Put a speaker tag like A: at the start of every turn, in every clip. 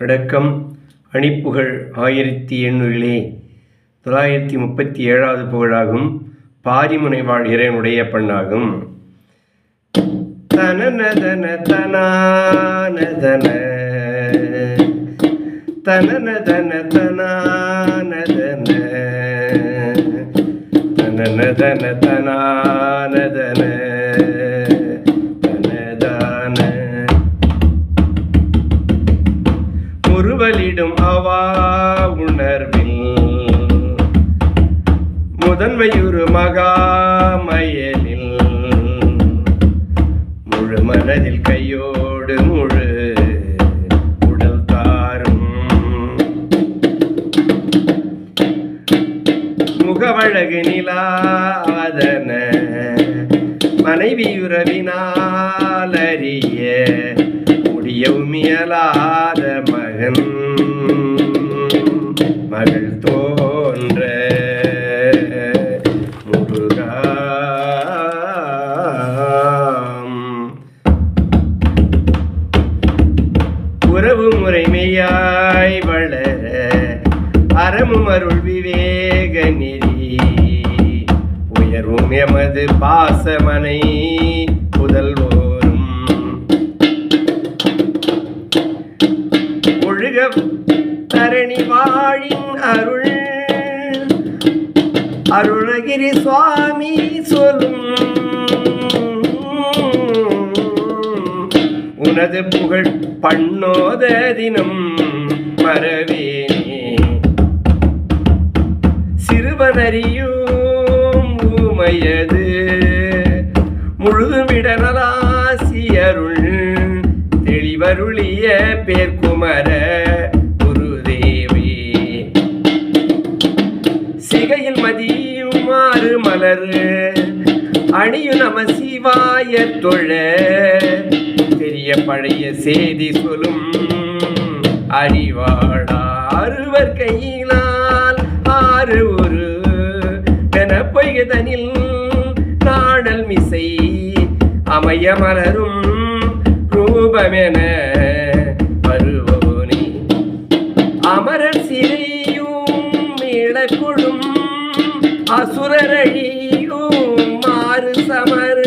A: வணக்கம் அணிப்புகழ் ஆயிரத்தி எண்ணூறிலே தொள்ளாயிரத்தி முப்பத்தி ஏழாவது புகழாகும் பாரிமுனைவாழ் இறைவனுடைய பண்ணாகும். தனநதன தனானதன தனநதன தனானதன தனநதன தனானதன. உணர்வில். முதன்மையுறு மகாமயலில். முழு மனதில் கையோடு முழு உடல் தாரும். முகவழகு நிலாதன மனைவியுறவினால் அறிய முடியவும் மகன். மகள் தோன்ற. முருகாம் உறவு முறைமையாய் வளர அறமும் அருள் விவேக நெறி உயர்வும் எமது பாசமனை புதல்வோ தரணி வாழின் அருள். அருணகிரி சுவாமி சொல்லும். உனது புகழ் பண்ணோத தினம் மறவேனே. சிறுவனறியும் ஊமையது. முழுதுமிடனலாசியருள் தெளிவருளிய பேர்க்குமர சிகையில் மதியுமாறு மலரு. அணியு நம சிவாய தொழ. தெரிய பழைய செய்தி சொல்லும் அறிவாடாறுவர் கையினால் ஆறு ஒரு. என பொய்கதனில் நாடல் மிசை. அமைய மலரும் ரூபமென அசுரரழியும் மாறு சமர்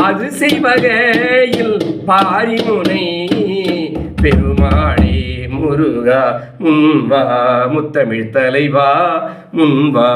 A: அது செய்வகையில் பாரிமுனை பெருமாளே முருகா முன்வா முத்தமிழ் தலைவா முன்வா.